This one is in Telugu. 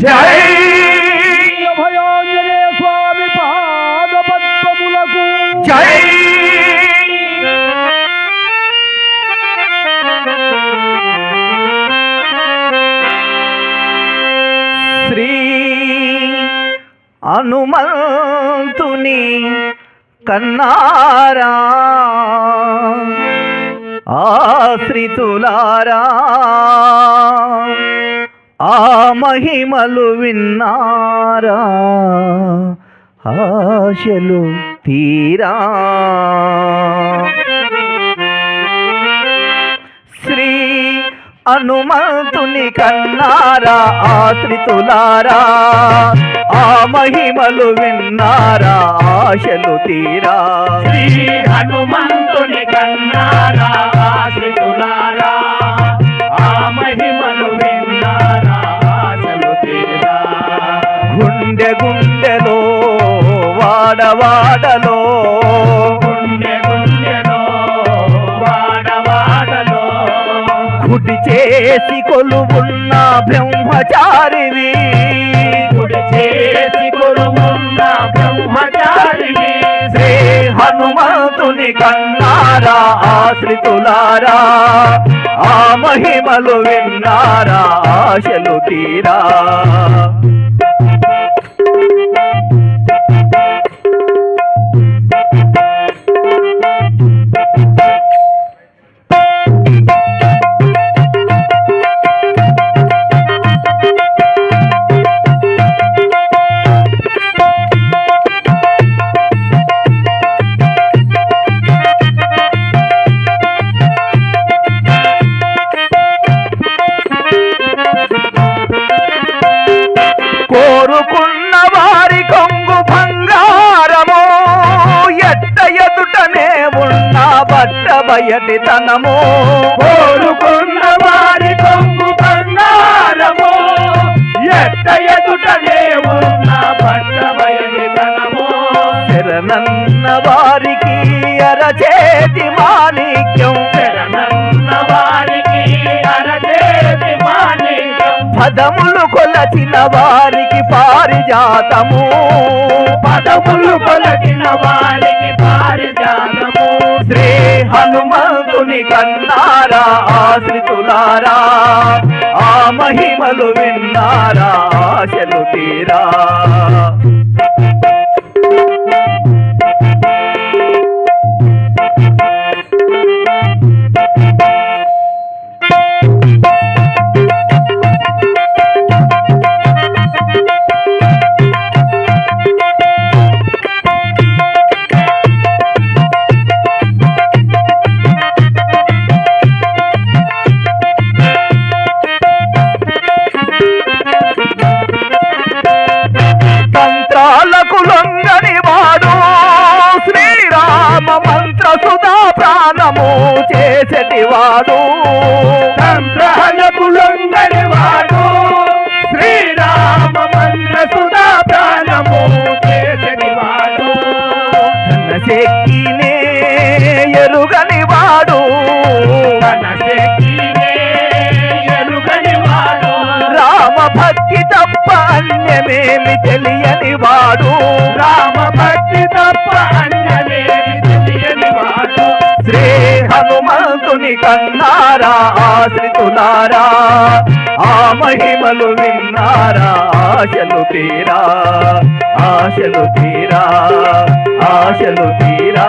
జై అభయాంజనేయ స్వామి పాద పద్మములకు జై శ్రీ హనుమంతుని కన్నారా ఆశ్రితులారా. మహిమలు విన్నారా? ఆశలు తీరా? శ్రీ హనుమంతుని కన్నారా ఆశ్రితులారా? ఆ మహిమలు విన్నారా ఆశలు తీరా? శ్రీ హనుమంతుని కన్నారా వాడవాడలో. గుండె చేసి కొలువున్న బ్రహ్మచారివి. గుడి చేసి కొలువున్న బ్రహ్మచారిని శ్రీ హనుమంతుని కన్నారా ఆశ్రితులారా. ఆ మహిమలు విన్నారా ఆశలు తీరా. బయటి తనము కోరుకున్న వారి కొంగు బంగారము ఎట్ట ఎదుటనే ఉన్న పట్ట బయలుతనము శరణన్న వారికి అరచేతి మాణిక్యం. శరణన్న వారికి అరచేతి మాణిక్యం. పదములు కొలచిన వారికి పారిజాతము. పదములు కొలచిన వారికి పారిజాతము శ్రీ హనుమంతుని కన్నారా ఆశ్రితులారా? ఆ మహిమలు విన్నారా ఆశలు తీరా? చేసటి వాడు తంత్రాలకు లొంగని వాడు శ్రీరామ మంత్ర సుధా ప్రాణము చేసని వాడు తన శక్తినే ఎరుగని వాడు తన శక్తినే ఎరుగని వాడు రామ భక్తి తప్ప అన్యమేమి తెలియని వాడు రామ భక్తి తప్ప అన్యమేమి తెలియని వాడు శ్రీ హనుమంతుని కన్నారా ఆశ్రితులారా ఆ మహిమలు విన్నారా ఆశలు తీరా? ఆశలు తీరా ఆశలు తీరా?